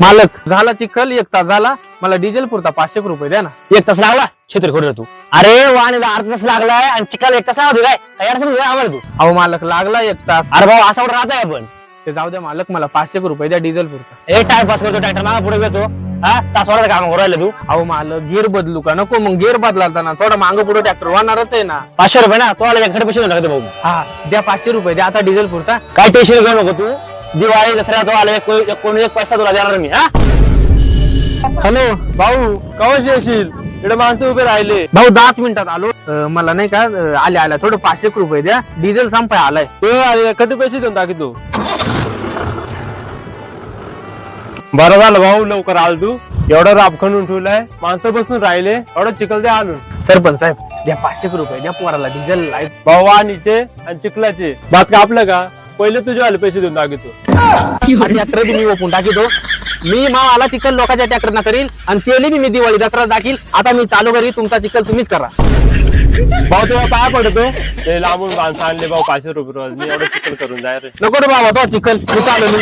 मालक. झाला चिखल एक तास झाला मला डिझेल पुरता पाचशे रुपये द्या ना. एक तास लागला? छेत्री खोड तू. अरे वाणीला अर्धा तास लागलाय आणि चिकाला एक तास होती काय आम्हाला तू? अहो मालक लागला एक तास. अरे भाऊ असा राहत आपण? ते जाऊ द्या मालक मला पाचशे रुपये द्या डिझेल पुरता. टाइम पास करतो ट्रॅक्टर मागा पुढे घेतो. हा? काम करू राहिलं तू. अहो मालक गिअर बदलू का? नको मग गिअर बदलालता थोडा मागं पुढे ट्रॅक्टर वाहणारच आहे ना. पाचशे रुपये ना? तो आला टाकतो भाऊ. हा द्या पाचशे रुपये द्या आता डिझेल पुरता. काय टेन्शन घेऊ नको तू. दिवाळी दसरा तो आला कोणी एक पैसा तुला देणार मी हा? हॅलो भाऊ कवच येशील? इकडे माणसं उभे राहिले. भाऊ दहाच मिनिटात आलो. अं, मला नाही का अं, आले आल्या थोडं पाचशे रुपये द्या. डिझेल संपाय आलाय. कधी पैसे देऊन टाकी तू? बरं झालं भाऊ लवकर आल तू. एवढं राब खणून ठेवलाय. माणसं बसून राहिले. एवढं चिखल द्या आणून. सरपंच साहेब द्या पाचशे रुपये द्या पोराला डिझेल लाइट. भाऊ आणि चिखलाचे. भात कापलं का? पहिले तुझे आले पैसे देऊन टाकी तू ट्रॅक्टर मी ओपून टाकीतो. मी मा आला चिकल लोकांच्या ट्रॅक्टर ना करील आणि तेली बी मी दिवाळी दसरा दाखील. आता मी चालू करी तुमचा चिकल तुम्हीच करा. भाऊ तेव्हा पाया पडतो ते लांबून माणसं आणले भाऊ पाचशे रुपये रोज. मी एवढं चिखल करून जाय रे. नको रे बाबा तो चिकल मी चालू मी